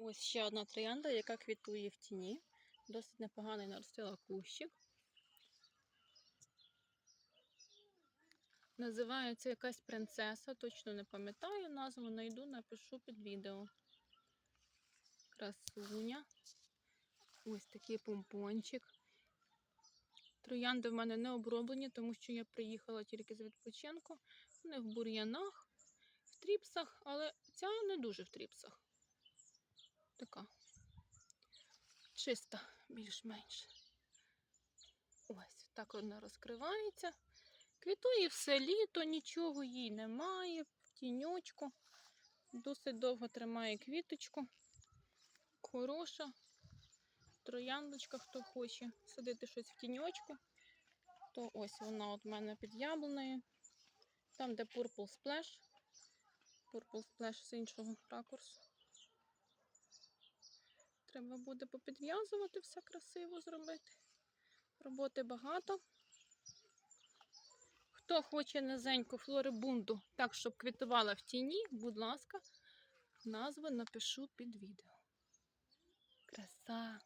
Ось ще одна троянда, яка квітує в тіні. Досить непоганий наростила кущик. Називається якась принцеса, точно не пам'ятаю назву, знайду, напишу під відео. Красуня. Ось такий помпончик. Троянди в мене не оброблені, тому що я приїхала тільки з відпочинку. Вони в бур'янах, в тріпсах, але ця не дуже в тріпсах. Така чиста, більш-менш. Ось так вона розкривається. Квітує все літо, нічого їй немає, тіньочку. Досить довго тримає квіточку. Хороша. Трояндочка, хто хоче садити щось в тіньочку, то ось вона от в мене під яблунею. Там, де Purple Splash. Purple Splash з іншого ракурсу. Треба буде попідв'язувати, все красиво зробити. Роботи багато. Хто хоче низеньку флорибунду, так, щоб квітувала в тіні, будь ласка, назви напишу під відео. Краса!